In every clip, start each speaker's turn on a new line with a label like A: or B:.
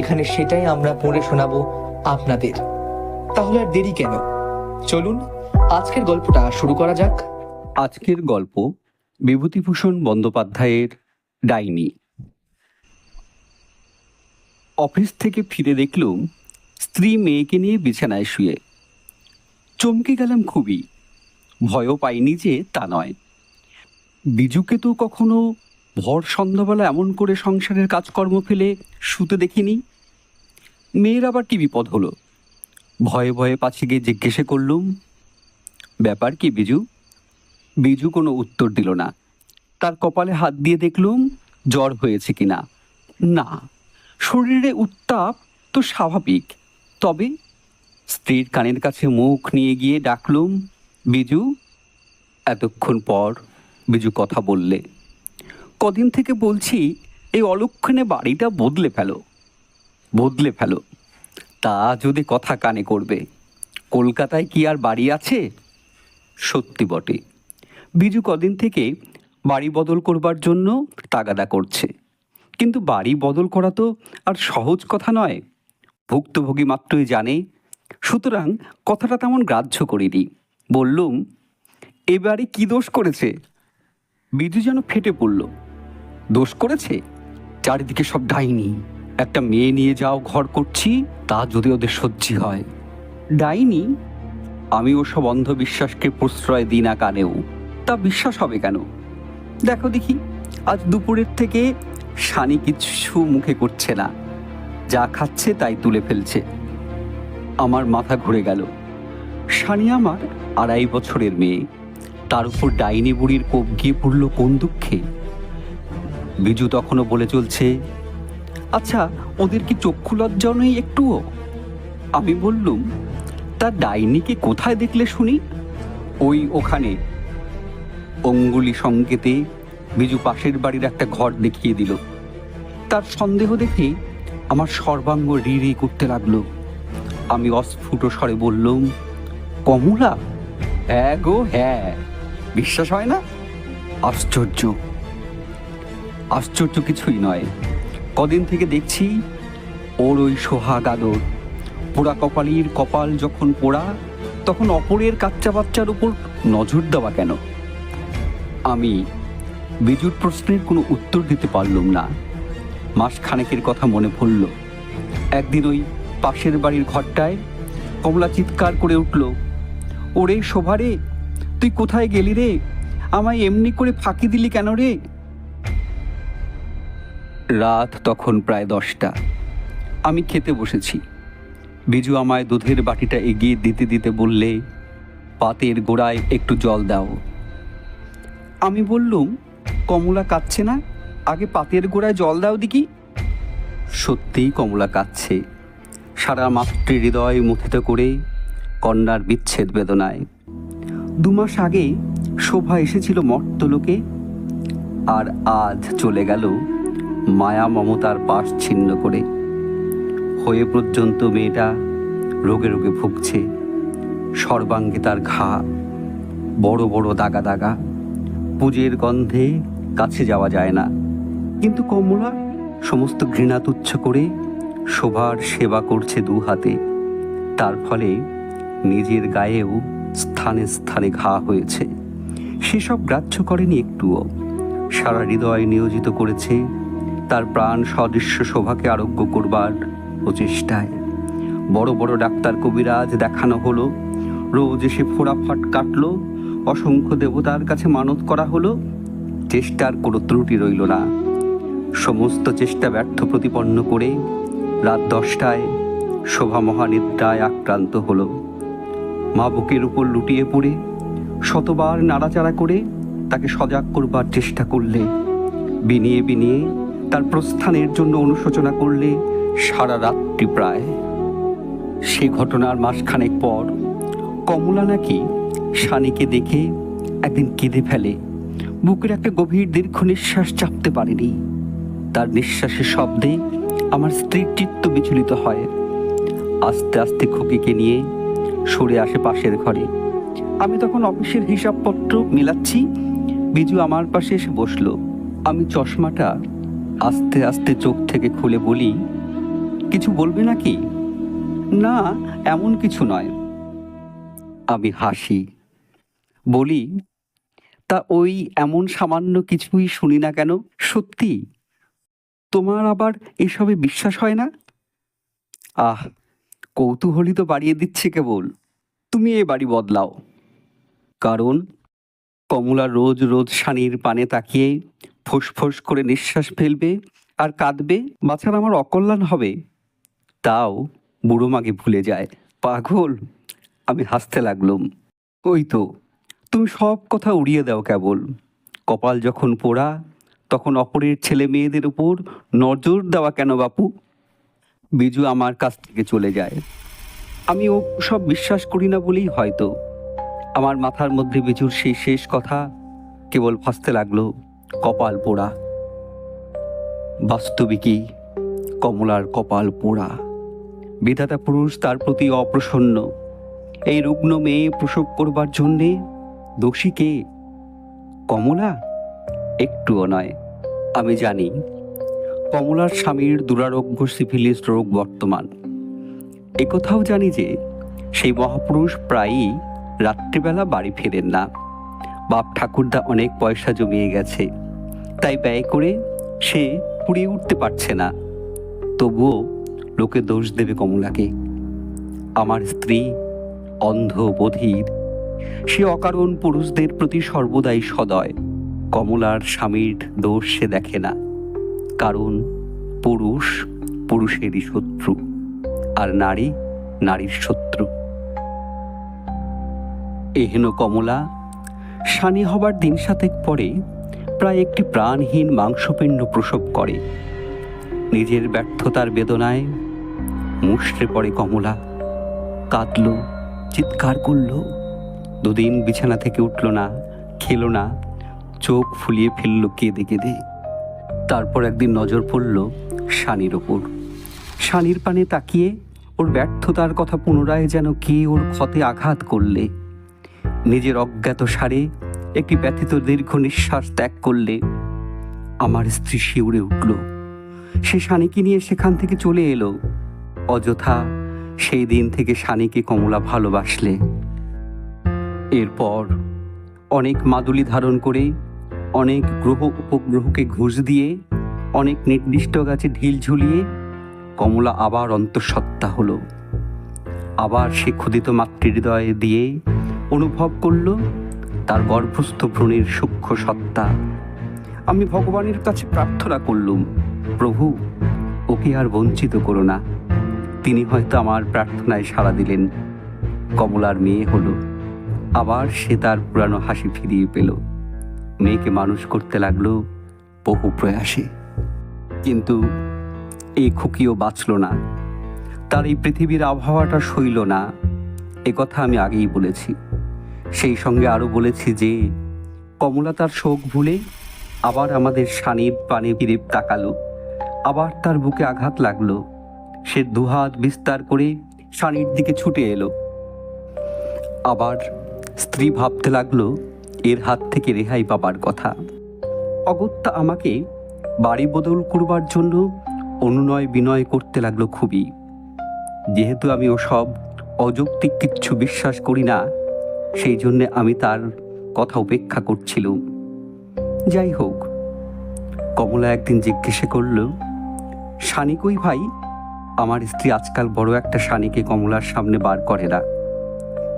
A: এখানে সেটাই আমরা পড়ে শোনাবো আপনাদের। তাহলে আর দেরি কেন? চলুন, আজকের গল্পটা শুরু করা যাক।
B: আজকের গল্প বিভূতিভূষণ বন্দ্যোপাধ্যায়ের ডাইনি। অফিস থেকে ফিরে দেখলুম স্ত্রী মেয়েকে নিয়ে বিছানায় শুয়ে। চমকে গেলাম খুবই। ভয়ও পাইনি যে তা নয়। বিজুকে তো কখনো ভর সন্ধ্যাবেলা এমন করে সংসারের কাজকর্ম ফেলে শুতে দেখিনি। মেয়ের আবার কি বিপদ হলো? ভয়ে ভয়ে পাছে গিয়ে জিজ্ঞেসে করলুম, ব্যাপার কি বিজু? বিজু কোনো উত্তর দিল না। তার কপালে হাত দিয়ে দেখলুম, জ্বর হয়েছে কিনা। না, শরীরে উত্তাপ তো স্বাভাবিক। তবে স্ত্রীর কানের কাছে মুখ নিয়ে গিয়ে ডাকলুম, বিজু? এতক্ষণ পর বিজু কথা বললে, কদিন থেকে বলছি, এই অলক্ষণে বাড়িটা বদলে ফেলো। বদলে ফেলো। তা যদি কথা কানে করবে, কলকাতায় কি আর বাড়ি আছে? সত্যি বটে। বিজু কদিন থেকে বাড়ি বদল করবার জন্য তাগাদা করছে। কিন্তু বাড়ি বদল করা তো আর সহজ কথা নয়। ভুক্তভোগী মাত্রই জানে। সুতরাং কথাটা তেমন গ্রাহ্য করিনি। বললুম, এবারে কি দোষ করেছে? বিজু যেন ফেটে পড়ল। দোষ করেছে? চারিদিকে সব ডাইনি। একটা মেয়ে নিয়ে যাও, ঘর করছি, তা যদি ওদের সহ্যি হয়। ডাইনি, আমি ও ওসব অন্ধবিশ্বাসকে প্রশ্রয় দিই না কানেও। তা বিশ্বাস হবে কেন? দেখো দেখি, আজ দুপুরের থেকে সানি কিছু মুখে করছে না। যা খাচ্ছে তাই তুলে ফেলছে। আমার মাথা ঘুরে গেল। সানি আমার আড়াই বছরের মেয়ে। তার উপর ডাইনি বুড়ির কোপ গিয়ে পড়ল কোন দুঃখে? বিজু তখনও বলে চলছে আচ্ছা ওদের কি চক্ষু লজ্জাও নেই একটুও? আমি বললুম, তা ডাইনিকে কোথায় দেখলে শুনি? ওই ওখানে। অঙ্গুলি সংকেতে বিজু পাশের বাড়ির একটা ঘর দেখিয়ে দিল। তার সন্দেহ দেখে আমার সর্বাঙ্গ রি করতে লাগল। আমি অস্ফুট স্বরে বললুম, কমলা? হ্যাঁ গো হ্যাঁ। বিশ্বাস হয় না? আশ্চর্য। আশ্চর্য কিছুই নয়। কদিন থেকে দেখছি ওর ওই সোহাগ আদর। পোড়া কপালির কপাল যখন পোড়া, তখন অপরের কাচ্চা বাচ্চার উপর নজর দেওয়া কেন? আমি বিজুর প্রশ্নের কোনো উত্তর দিতে পারলুম না। মাস খানেকের কথা মনে পড়ল। একদিন ওই পাশের বাড়ির ঘরটায় কমলা চিৎকার করে উঠল, ওরে শোভারে তুই কোথায় গেলি রে? আমায় এমনি করে ফাঁকি দিলি কেন রে? রাত তখন প্রায় দশটা। আমি খেতে বসেছি। বিজু আমায় দুধের বাটিটা এগিয়ে দিতে দিতে বললে, পাতের গোড়ায় একটু জল দাও। আমি বললুম, কমলা কাচ্ছে না? আগে পাতের গোড়ায় জল দাও দেখি। সত্যিই কমলা কাচ্ছে সারা মাতৃ হৃদয় মুথিত করে কন্যার বিচ্ছেদ বেদনায়। দু মাস আগে শোভা এসেছিল মর্তলোকে, আর আজ চলে গেল মায়া মমতার পাশ ছিন্ন করে। হয়ে পর্যন্ত মেয়েটা রোগে রোগে ভুগছে। সর্বাঙ্গে তার ঘা, বড় বড় দাগা দাগা। পুজের গন্ধে কাছে যাওয়া যায় না। কিন্তু কমলা সমস্ত ঘৃণা তুচ্ছ করে শোভার সেবা করছে দু হাতে। তার ফলে নিজের গায়েও স্থানে স্থানে ঘা হয়েছে। সেসব গ্রাহ্য করেনি একটুও। সারা হৃদয় নিয়োজিত করেছে তার প্রাণ সদৃশ্য শোভাকে আরোগ্য করবার প্রচেষ্টায়। বড় বড় ডাক্তার কবিরাজ দেখানো হলো। রোজ এসে ফোড়াফাট কাটলো। অসংখ্য দেবতার কাছে মানত করা হলো। চেষ্টার কোনো ত্রুটি রইল না। সমস্ত চেষ্টা ব্যর্থ প্রতিপন্ন করে রাত দশটায় শোভা মহানিদ্রায় আক্রান্ত হলো। মা বুকের উপর লুটিয়ে পড়ে, শতবার নাড়াচাড়া করে তাকে সজাগ করবার চেষ্টা করলে। বিনিয়ে বিনিয়ে তার প্রস্থানের জন্য অনুশোচনা করলে সারা রাত্রি প্রায় সে ঘটনার মাসখানেক পর কমলা নাকি শানিকে দেখে একদিন কেঁদে ফেলে। বুকের একটা গভীর দীর্ঘ নিঃশ্বাস চাপতে পারেনি। তার নিঃশ্বাসের শব্দে আমার স্ত্রীর চিত্ত বিচলিত হয়। আস্তে আস্তে খুকিকে নিয়ে সরে আসে পাশের ঘরে। আমি তখন অফিসের হিসাবপত্র মিলাচ্ছি। বিজু আমার পাশে এসে বসল। আমি চশমাটা আস্তে আস্তে চোখ থেকে খুলে বলি, কিছু বলবে নাকি? না, এমন কিছু নয়। আমি হাসি, বলি, তা ওই এমন সামান্য কিছুই শুনি না কেন? সত্যি? তোমার আবার এসবে বিশ্বাস হয় না? আহ, কৌতূহলী তো বাড়িয়ে দিচ্ছে কেবল। তুমি এ বাড়ি বদলাও। কারণ, কমলা রোজ রোজ সানির পানে তাকিয়ে ফোঁস করে নিঃশ্বাস ফেলবে আর কাঁদবে বাছার আমার অকল্যাণ হবে। তাও বুড়ো মাকে ভুলে যায়। পাগল, আমি হাসতে লাগলুম। ওই তো, তুমি সব কথা উড়িয়ে দাও কেবল। কপাল যখন পোড়া, তখন অপরের ছেলে মেয়েদের উপর নজর দেওয়া কেন বাপু? বিজু আমার কাছ থেকে চলে যায়। আমি ও সব বিশ্বাস করি না বলেই হয়তো। আমার মাথার মধ্যে বিজুর সেই শেষ কথা কেবল ভাসতে লাগল। কপাল পোড়া। বাস্তবিকই কমলার কপাল পোড়া। বিধাতা পুরুষ তার প্রতি অপ্রসন্ন। এই রুগ্ন মেয়ে প্রসব করবার জন্যে দোষী কে? কমলা? একটুও নয়, আমি জানি। কমলার স্বামীর দুরারোগ্য সিফিলিস রোগ বর্তমান। একথাও জানি যে সেই মহাপুরুষ প্রায়ই রাত্রিবেলা বাড়ি ফেরেন না। বাপ ঠাকুরদা অনেক পয়সা জমিয়ে গেছে। তাই ব্যয় করে সে পুড়িয়ে উঠতে পারছে না। তবুও লোকে দোষ দেবে কমলাকে। আমার স্ত্রী অন্ধ বধির সে অকারণ পুরুষদের প্রতি সর্বদাই সদয়। কমলার স্বামীর দোষ সে দেখে না। কারণ পুরুষ পুরুষেরই শত্রু, আর নারী নারীর শত্রু। এহেন কমলা স্বামী হবার দিন সাতেক পরে প্রায় একটি প্রাণহীন মাংসপিণ্ড প্রসব করে। নিজের ব্যর্থতার বেদনায় মুষড়ে পড়ে কমলা। কাঁদল, চিৎকার করল। দুদিন বিছানা থেকে উঠল না, খেলো না। চোখ ফুলিয়ে ফেলল কেঁদে কেঁদে। তারপর একদিন নজর পড়ল শানির ওপর। শানির পানে তাকিয়ে ওর ব্যর্থতার কথা পুনরায় যেন কে ওর ক্ষতে আঘাত করলে। নিজের অজ্ঞাত সারে একটি ব্যথিত দীর্ঘ নিঃশ্বাস ত্যাগ করলে আমার স্ত্রী শিউরে উঠল। সে শানিকে নিয়ে সেখান থেকে চলে এলো। অযথা সেই দিন থেকে শানিকে কমলা ভালোবাসলে। এরপর অনেক মাদুলি ধারণ করে, অনেক গ্রহ উপগ্রহকে ঘুষ দিয়ে, অনেক নির্দিষ্ট গাছে ঢিল ঝুলিয়ে কমলা আবার অন্তঃসত্ত্বা হলো। আবার সে ক্ষুদিত মাতৃহৃদয় দিয়ে অনুভব করল তার গর্ভস্থ ভ্রণের সূক্ষ্ম সত্তা। আমি ভগবানের কাছে প্রার্থনা করলুম, প্রভু, ওকে আর বঞ্চিত করো না। তিনি হয়তো আমার প্রার্থনায় সাড়া দিলেন। কমলার মেয়ে হলো। আবার সে তার পুরানো হাসি ফিরিয়ে পেল। মেয়েকে মানুষ করতে লাগল বহু প্রয়াসে। কিন্তু এই খুকিও বাঁচল না। তার এই পৃথিবীর আবহাওয়াটা সইল না। এ কথা আমি আগেই বলেছি। সেই সঙ্গে আরও বলেছি যে, কমলা তার শোক ভুলে আবার আমাদের শানির পানে ফিরে তাকালো। আবার তার বুকে আঘাত লাগল। সে দুহাত বিস্তার করে শানির দিকে ছুটে এলো। আবার স্ত্রী ভাবতে লাগল, এর হাত থেকে রেহাই পাবার কথা। অগত্যা আমাকে বাড়ি বদল করবার জন্য অনুনয় বিনয় করতে লাগল খুবই। যেহেতু আমি ওসব অযৌক্তিক কিচ্ছু বিশ্বাস করি না সেই জন্যে আমি তার কথা উপেক্ষা করছিলুম। যাই হোক, কমলা একদিন জিজ্ঞেসে করল, শানিকই ভাই? আমার স্ত্রী আজকাল বড় একটা শানিকে কমলার সামনে বার করে না।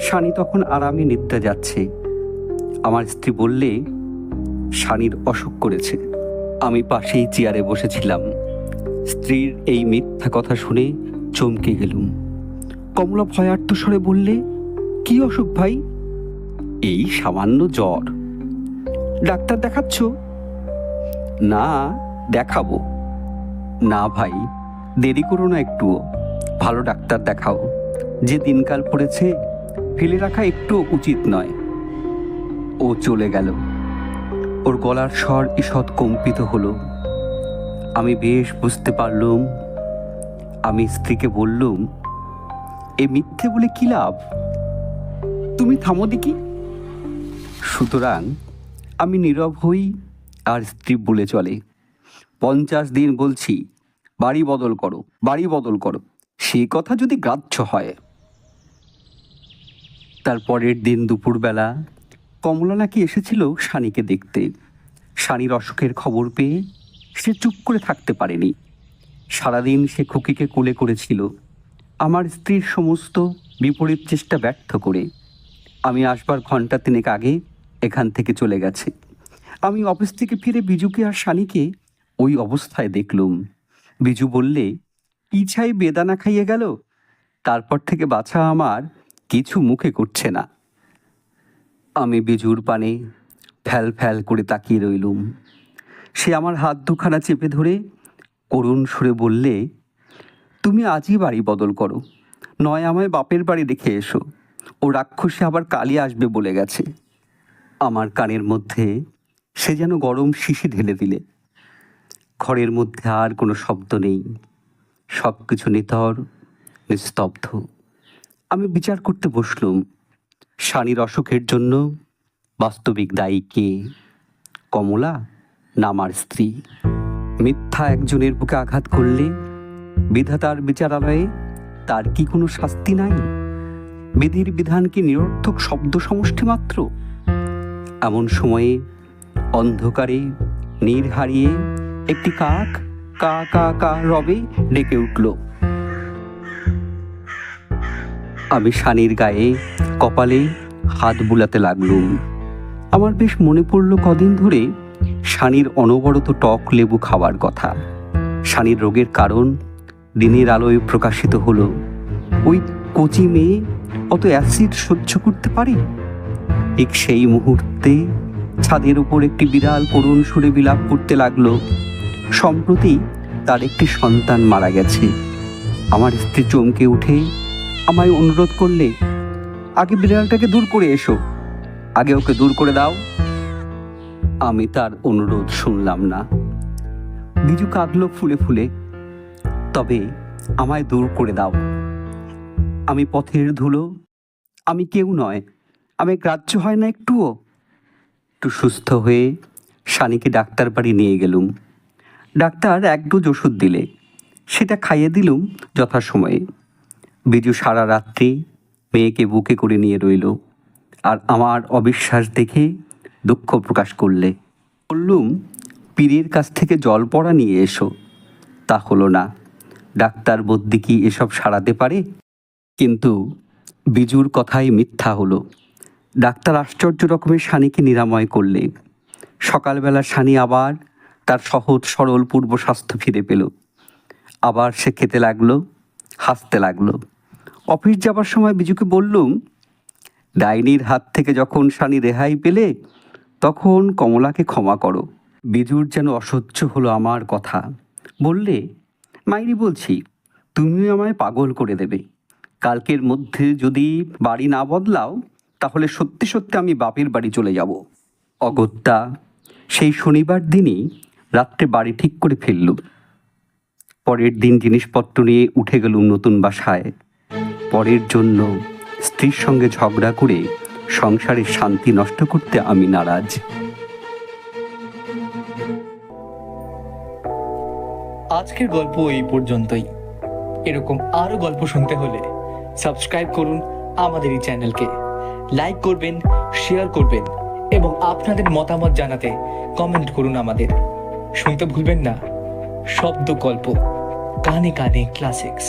B: শানি তখন আরামে নিদ্রা যাচ্ছে। আমার স্ত্রী বললে, শানির অসুখ করেছে। আমি পাশেই চেয়ারে বসেছিলাম। স্ত্রীর এই মিথ্যা কথা শুনে চমকে গেলুম। কমলা ভয়ার্থ স্বরে বললে, কি অসুখ ভাই? এই সামান্য জ্বর। ডাক্তার দেখাচ্ছ? না, দেখাবো। না ভাই, দেরি করো না একটুও। ভালো ডাক্তার দেখাও। যে দিনকাল পড়েছে, ফেলে রাখা একটু উচিত নয়। ও চলে গেল। ওর গলার স্বর ঈষৎ কম্পিত হলো। আমি বেশ বুঝতে পারলুম। আমি স্ত্রীকে বললুম, এ মিথ্যে বলে কি লাভ? তুমি থামো দেখি। সুতরাং আমি নীরব হই আর স্ত্রী বলে চলে। পঞ্চাশ দিন বলছি, বাড়ি বদল করো, বাড়ি বদল করো। সে কথা যদি গ্রাহ্য হয়। তার পরের দিন দুপুরবেলা কমলা নাকি এসেছিল সানিকে দেখতে। সানির অসুখের খবর পেয়ে সে চুপ করে থাকতে পারেনি। সারাদিন সে খুকিকে কোলে করেছিল। আমার স্ত্রীর সমস্ত বিপরীত চেষ্টা ব্যর্থ করে। আমি আসবার ঘণ্টা তিনেক আগে এখান থেকে চলে গেছে। আমি অফিস থেকে ফিরে বিজুকে আর সানিকে ওই অবস্থায় দেখলুম। বিজু বললে ইছাই বেদানা খাইয়ে গেল? তারপর থেকে বাছা আমার কিছু মুখে করছে না। আমি বিজুর পানে ফ্যাল ফ্যাল করে তাকিয়ে রইলুম। সে আমার হাত দুখানা চেপে ধরে করুণ সুরে বললে, তুমি আজই বাড়ি বদল করো। নয় আমায় বাপের বাড়ি দেখে এসো। ও রাক্ষসে আবার কালি আসবে বলে গেছে। আমার কানের মধ্যে সে যেন গরম শিশি ঢেলে দিলে। ঘরের মধ্যে আর কোনো শব্দ নেই। সব কিছু নিথর, নিস্তব্ধ। আমি বিচার করতে বসলুম শানির অসুখের জন্য বাস্তবিক দায়ী কে? কমলা না আমার স্ত্রী? মিথ্যা একজনের বুকে আঘাত করলে বিধাতার বিচারালয়ে তার কি কোনো শাস্তি নাই? বিধির বিধান কি নিরর্থক শব্দ সমষ্টি মাত্র? এমন সময়ে অন্ধকারে নীর হারিয়ে একটি কাক, কা কা কা রবে ডেকে উঠল। আমি শানির গায়ে, কপালে হাত বুলাতে লাগলুম। আমার বেশ মনে পড়ল কদিন ধরে শানির অনবরত টক লেবু খাওয়ার কথা। শানির রোগের কারণ দিনের আলোয় প্রকাশিত হলো। ওই কচি মেয়ে অত অ্যাসিড সহ্য করতে পারে? ঠিক সেই মুহূর্তে ছাদের উপর একটি বিড়াল করুণ সুরে বিলাপ করতে লাগল। সম্প্রতি তার একটি সন্তান মারা গেছে। আমার স্ত্রী চমকে উঠে আমায় অনুরোধ করলে, আগে বিড়ালটাকে দূর করে এসো। আগে ওকে দূর করে দাও। আমি তার অনুরোধ শুনলাম না। বিজু কাঁদলো ফুলে ফুলে, তবে আমায় দূর করে দাও। আমি পথের ধুলো, আমি কেউ নয়। আমি গ্রাহ্য হয় না একটুও? একটু সুস্থ হয়ে শানিকে ডাক্তার বাড়ি নিয়ে গেলুম। ডাক্তার এক ডোজ ওষুধ দিলে। সেটা খাইয়ে দিলুম যথাসময়ে। বিজু সারা রাত্রি মেয়েকে বুকে করে নিয়ে রইল আর আমার অবিশ্বাস দেখে দুঃখ প্রকাশ করলে। বললুম, পীরের কাছ থেকে জল পড়া নিয়ে এসো। তা হলো না। ডাক্তার বদ্যি কি এসব সারাতে পারে? কিন্তু বিজুর কথাই মিথ্যা হলো। ডাক্তার আশ্চর্য রকমের শানিকে নিরাময় করলে। সকালবেলা শানি আবার তার সহজ, সরল, পূর্ব স্বাস্থ্য ফিরে পেল। আবার সে খেতে লাগল, হাসতে লাগল। অফিস যাবার সময় বিজুকে বললুম, ডাইনির হাত থেকে যখন শানি রেহাই পেলে, তখন কমলাকে ক্ষমা করো। বিজুর যেন অসহ্য হলো আমার কথা। বললে, মাইরি বলছি, তুমিও আমায় পাগল করে দেবে। কালকের মধ্যে যদি বাড়ি না বদলাও তাহলে সত্যি সত্যি আমি বাপের বাড়ি চলে যাব। অগত্যা, সেই শনিবার দিনই রাত্রে বাড়ি ঠিক করে ফেললুম। পরের দিন জিনিসপত্র নিয়ে উঠে গেলুম নতুন বাসায়। পরের জন্য স্ত্রীর সঙ্গে ঝগড়া করে সংসারের শান্তি নষ্ট করতে আমি নারাজ।
A: আজকের গল্প এই পর্যন্তই। এরকম আরও গল্প শুনতে হলে সাবস্ক্রাইব করুন আমাদের এই চ্যানেলকে। লাইক করবেন শেয়ার করবেন এবং আপনাদের মতামত জানাতে কমেন্ট করুন আমাদের। শুনতে ভুলবেন না। শব্দ গল্প কানে কানে ক্লাসিক্স